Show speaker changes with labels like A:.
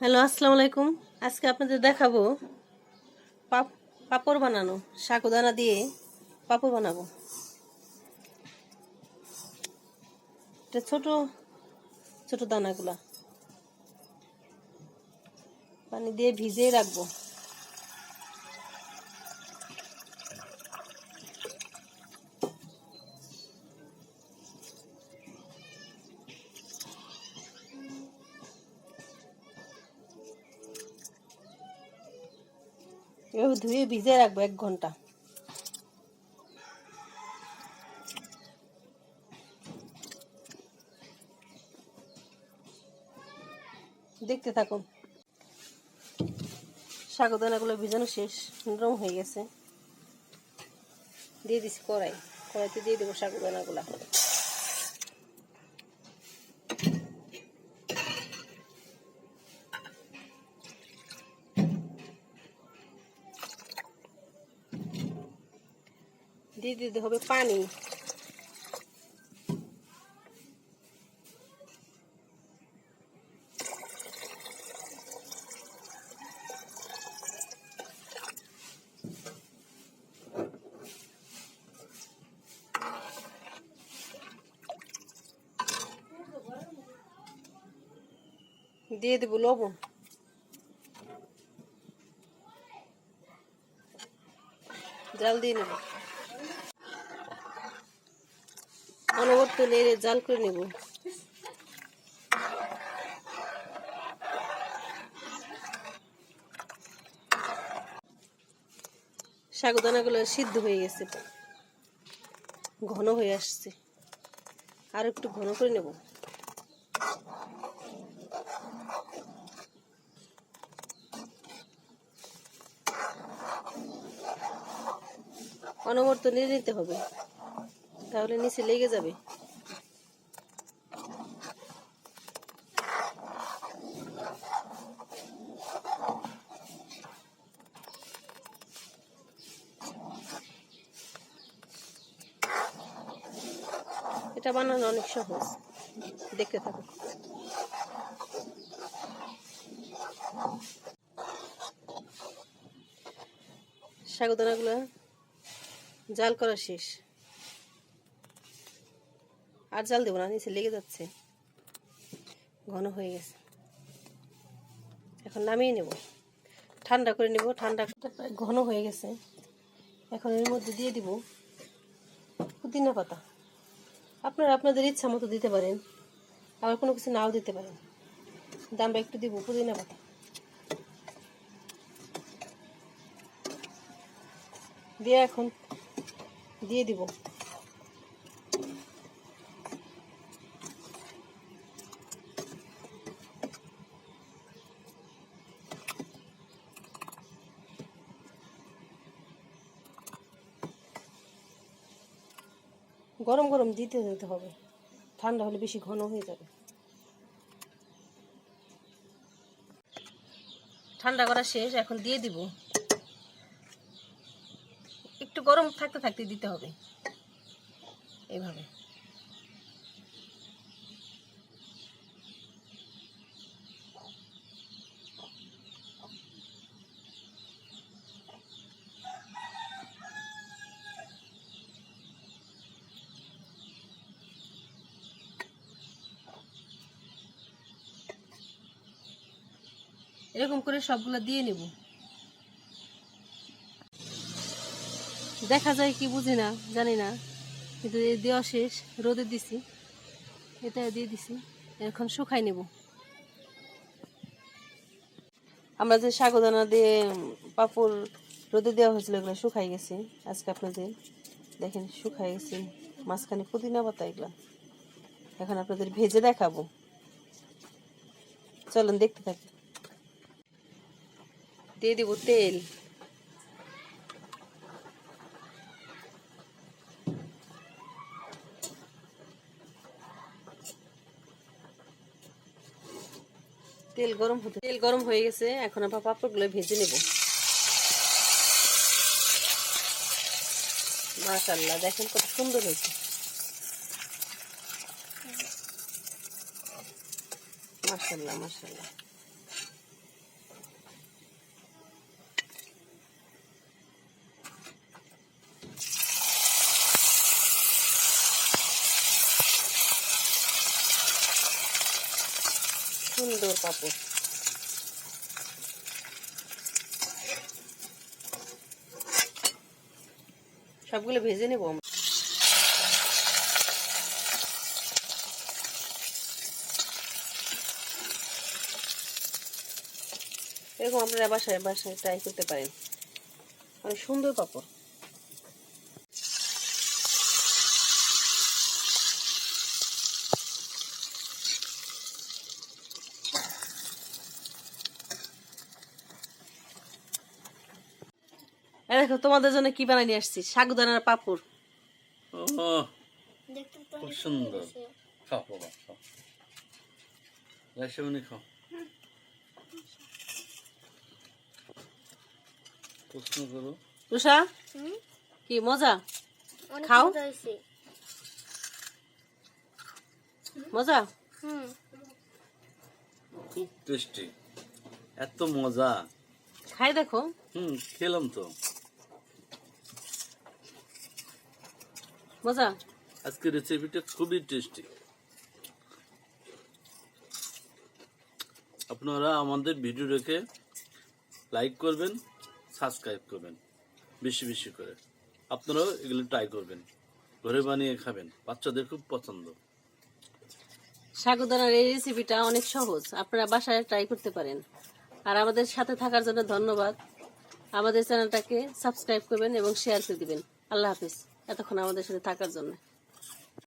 A: Hello, আসসালামু আলাইকুম। আজকে আপনাদের দেখাবো পাপ, পাপড় বানানো সাকুদানা দিয়ে পাপড় বানাবো। এটা ছোট ছোট দানাগুলা। পানি দিয়ে ভিজিয়ে রাখব। এভাবে ধুয়ে ভিজিয়ে রাখব এক ঘণ্টা। দেখতে থাকুন। সাগুদানাগুলো ভিজানো শেষ, নরম হয়ে গেছে। দিয়ে দিছি কড়াই। কড়াইতে দিয়ে দেবো সাগুদানাগুলা দিয়ে দিতে হবে পানি। দিয়ে দেবো লবণ। জাল দিয়ে নেব। অনবর্ত নেড়ে জাল করে নেব। সাগুদানাগুলো সিদ্ধ হয়ে গেছে। ঘন হয়ে আসছে। আর একটু ঘন করে নেব। অনবর্ত নিয়ে নিতে হবে। তাহলে নিচে লেগে যাবে। এটা বানানো অনেক সহজ। দেখতে থাকো সাগুদানাগুলো জাল করা শেষ। আর জাল দেবো না, নিচে লেগে যাচ্ছে। ঘন হয়ে গেছে। এখন নামিয়ে নেব। ঠান্ডা করে নেব, ঠান্ডা প্রায় ঘন হয়ে গেছে। এখন এর মধ্যে দিয়ে দিব পুদিনা পাতা। আপনারা আপনাদের ইচ্ছা মতো দিতে পারেন, আবার কোনো কিছু নাও দিতে পারেন। আমরা একটু দিব পুদিনা পাতা। দিয়ে এখন দিয়ে দিব। গরম গরম দিতে দিতে হবে। ঠান্ডা হলে বেশি ঘন হয়ে যাবে। ঠান্ডা করা শেষ, এখন দিয়ে দিব। একটু গরম থাকতে থাকতে দিতে হবে। এইভাবে। এরকম করে সবগুলো দিয়ে নেব। দেখা যায় কি বুঝি না, জানি না। কিন্তু দেওয়া শেষ, রোদে দিছি। এটা দিয়ে দিছি, এখন শুকাই নেব। আমরা যে সাগুদানা দিয়ে পাপড় রোদে দেওয়া হয়েছিল, এগুলো শুকাই গেছে। আজকে আপনাদের দেখেন শুকাই গেছে, মাঝখানে পুদিনা পাতা এগুলা। এখন আপনাদের ভেজে দেখাবো। চলুন দেখতে থাকি। দিয়ে দিব তেল। তেল গরম হতে তেল গরম হয়ে গেছে, এখন আবার পাপড়গুলো ভেজে নেব। মাশাল্লাহ দেখেন কত সুন্দর হয়েছে। মাশাল্লাহ মাশাল্লাহ সুন্দর পাপড় সবগুলো ভেজে নেব এরকম আপনারা বাসায় বাসায় ট্রাই করতে পারেন। অনেক সুন্দর পাপড় দেখো তোমাদের জন্য কি বানাই নিয়ে আসছি? সাগুদানার পাপড়।
B: খুব সুন্দর। খাও বাবা খাও রাইসেমনি খাও। প্রশ্ন করো।
A: তুষা কি মজা? খাও। মজা
B: খুব টেস্টি এত মজা।
A: খাই দেখো।
B: হুম খেলাম তো।
A: মজা?
B: আজকে রেসিপিটা খুবই টেস্টি আপনারা আমাদের ভিডিও দেখে লাইক করবেন সাবস্ক্রাইব করবেন বেশি বেশি করে। আপনারাও এগুলো ট্রাই করবেন ঘরে বানিয়ে খাবেন বাচ্চাদের খুব পছন্দ।
A: সাগুদানার এই রেসিপিটা অনেক সহজ আপনারা বাসায় ট্রাই করতে পারেন। আর আমাদের সাথে থাকার জন্য ধন্যবাদ। আমাদের চ্যানেলটাকে সাবস্ক্রাইব করবেন এবং শেয়ার করে দিবেন। আল্লাহ হাফিজ। এতক্ষণ আমাদের সাথে থাকার জন্য।